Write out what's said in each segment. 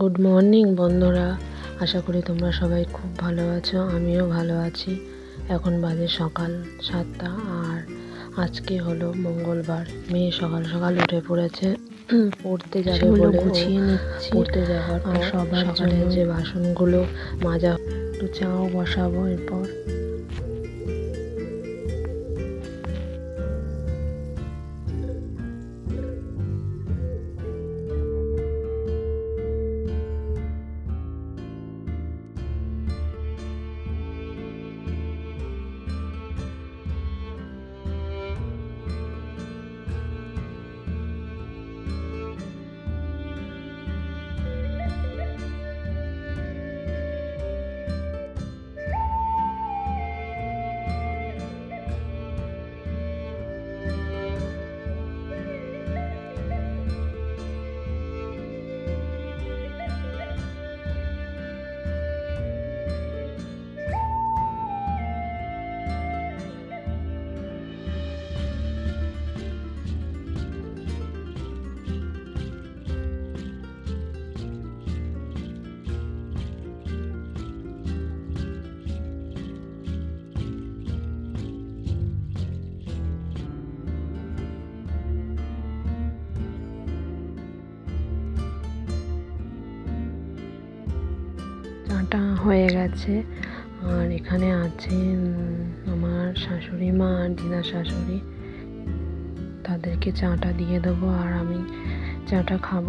Good morning বন্ধুরা। আশা করি তোমরা সবাই খুব ভালো আছো আমিও ভালো আছি। এখন বাজে সকাল সাতটা আর আজকে হলো মঙ্গলবার। মেয়ে সকাল সকাল উঠে পড়েছে পড়তে যাবে বলে গুছিয়ে নিচ্ছি। পড়তে যাওয়ার আর পর সবার সকালে যে বাসনগুলো মাজা একটু চাও বসাবো এরপর। চাটা হয়ে গেছে। আর এখানে আছে আমার শাশুড়ি মা আর দিদা শাশুড়ি। তাদেরকে চাটা দিয়ে দেবো আর আমি চাটা খাব।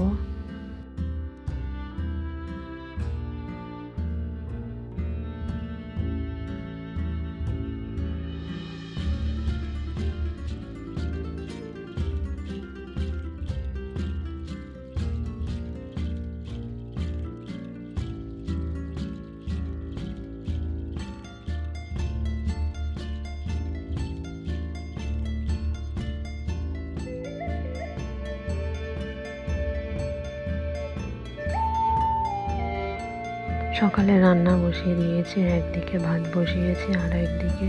সকালে রান্না বসিয়ে দিয়েছি, একদিকে ভাত বসিয়েছি আর একদিকে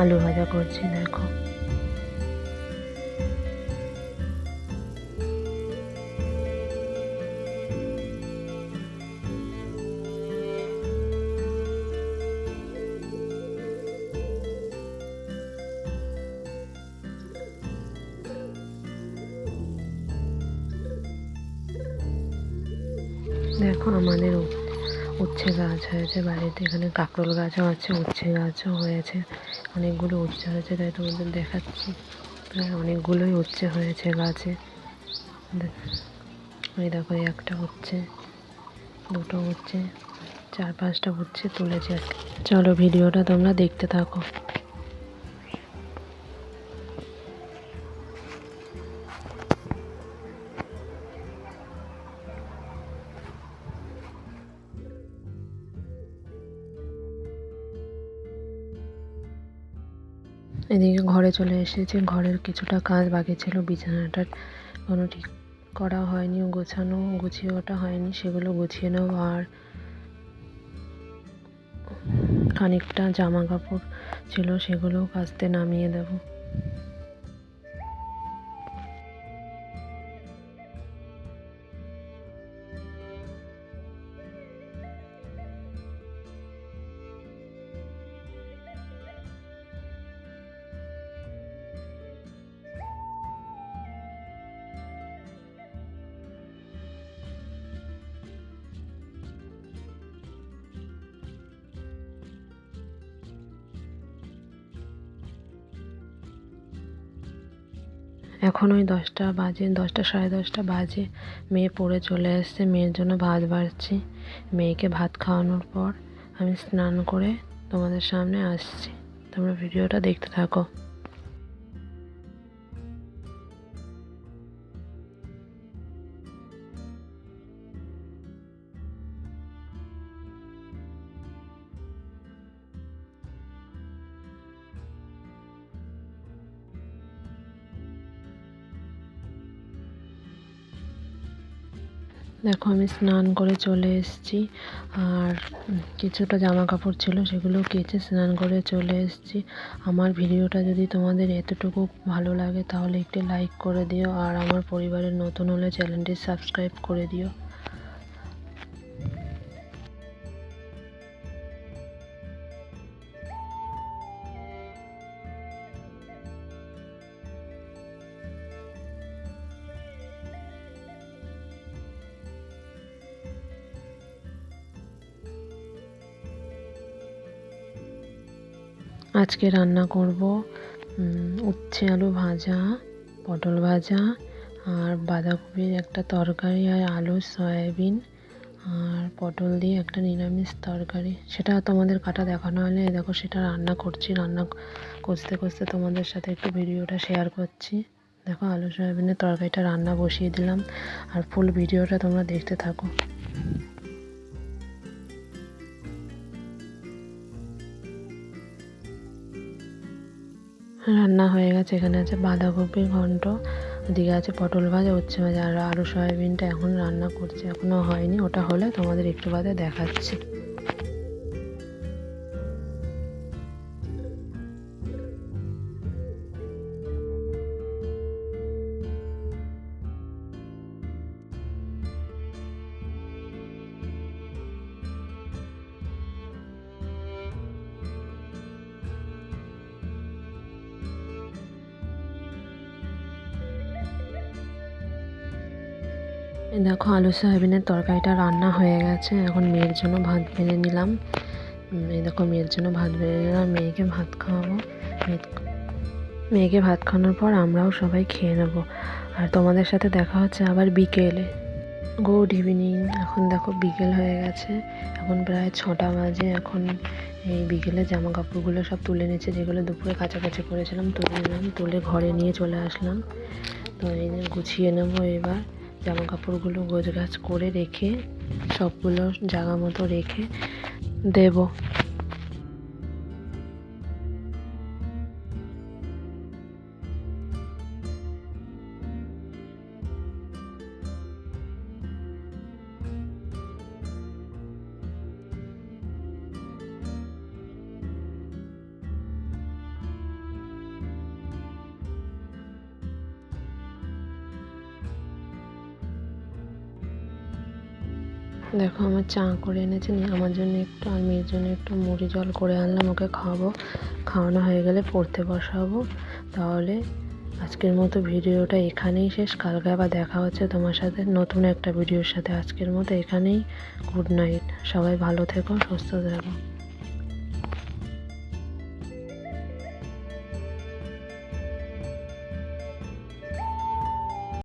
আলু ভাজা করছি, দেখো। দেখো আমাদের উচ্ছে গাছ হয়েছে, বাড়িতে এখানে কাঁকরোল গাছও আছে, উচ্ছে গাছও হয়েছে, অনেকগুলো উচ্ছে হয়েছে, তাই তোমাদের দেখাচ্ছি। প্রায় অনেকগুলোই উচ্ছে হয়েছে গাছে। ওই দেখো একটা হচ্ছে দুটো হচ্ছে চার পাঁচটা হচ্ছে তুলেছি। চলো ভিডিওটা তোমরা দেখতে থাকো। এদিকে ঘরে চলে এসেছে। ঘরের কিছুটা কাজ বাকি ছিল, বিছানাটা কোনো ঠিক করা হয়নি, গোছানো, গুছিয়ে ওটা হয়নি, সেগুলো গুছিয়ে নেব আর খানিকটা জামা কাপড় ছিল সেগুলো কাচতে নামিয়ে দেব। এখন ওই দশটা বাজে, দশটা সাড়ে দশটা বাজে। মেয়ে পড়ে চলে এসছে, মেয়ের জন্য ভাত বাড়ছি। মেয়েকে ভাত খাওয়ানোর পর আমি স্নান করে তোমাদের সামনে আসছি। তোমরা ভিডিওটা দেখতে থাকো। দেখো, আমি স্নান করে চলে এসেছি। আর কিছুটা জামা কাপড় ছিল সেগুলো কেচে স্নান করে চলে এসেছি। আমার ভিডিওটা যদি তোমাদের এতটুকু ভালো লাগে, তাহলে একটি লাইক করে দিও। আর আমার পরিবারের নতুন হলে চ্যানেলটি সাবস্ক্রাইব করে দিও। আজকে রান্না করব উচ্ছে আলু ভাজা, পটল ভাজা, আর বাঁধাকপির একটা তরকারি আর আলু, সয়াবিন, আর পটল দিয়ে একটা নিরামিষ তরকারি। সেটা তোমাদের কাটা দেখানো হলে দেখো সেটা রান্না করছি, রান্না কষতে কষতে তোমাদের সাথে একটু ভিডিওটা শেয়ার করছি। দেখো আলু, সয়াবিনের তরকারিটা রান্না বসিয়ে দিলাম, আর ফুল ভিডিওটা তোমরা দেখতে থাকো। রান্না হয়ে গেছে। এখানে আছে বাঁধাকপি ঘন্ট, ওদিকে আছে পটল ভাজা, উচ্ছে ভাজা, আর আলু সয়াবিনটা এখন রান্না করছে। এখনও হয়নি, ওটা হলে তোমাদের একটু বাদে দেখাচ্ছি। দেখো আলু সয়াবিনের তরকারিটা রান্না হয়ে গেছে। এখন মেয়ের জন্য ভাত বেড়ে নিলাম। এই দেখো মেয়ের জন্য ভাত বেড়ে নিলাম। মেয়েকে ভাত খাওয়াবো। মেয়েকে ভাত খাওয়ানোর পর আমরাও সবাই খেয়ে নেব। আর তোমাদের সাথে দেখা হচ্ছে আবার বিকেলে। Good evening. এখন দেখো বিকেল হয়ে গেছে। এখন প্রায় ছটা বাজে। এখন এই বিকেলে জামা কাপড়গুলো সব তুলে নিচ্ছে যেগুলো দুপুরে কাছাকাছি করেছিলাম, তুলে নিলাম, তুলে ঘরে নিয়ে চলে আসলাম। তো এই গুছিয়ে নেব এবার। জামা কাপড়গুলো গোছগাছ করে রেখে সবগুলো জায়গা মতো রেখে দেব। দেখো, আমার চা করে এনেছে নি আমার জন্য একটু, আর মেয়ের জন্য একটু মুড়ি জল করে আনলাম, ওকে খাওয়াবো। খাওয়ানো হয়ে গেলে পড়তে বসাবো। তাহলে আজকের মতো ভিডিওটা এখানেই শেষ। কালকে আবার দেখা হচ্ছে তোমার সাথে নতুন একটা ভিডিওর সাথে। আজকের মতো এখানেই। Good night. সবাই ভালো থেকো, সুস্থ থেকো।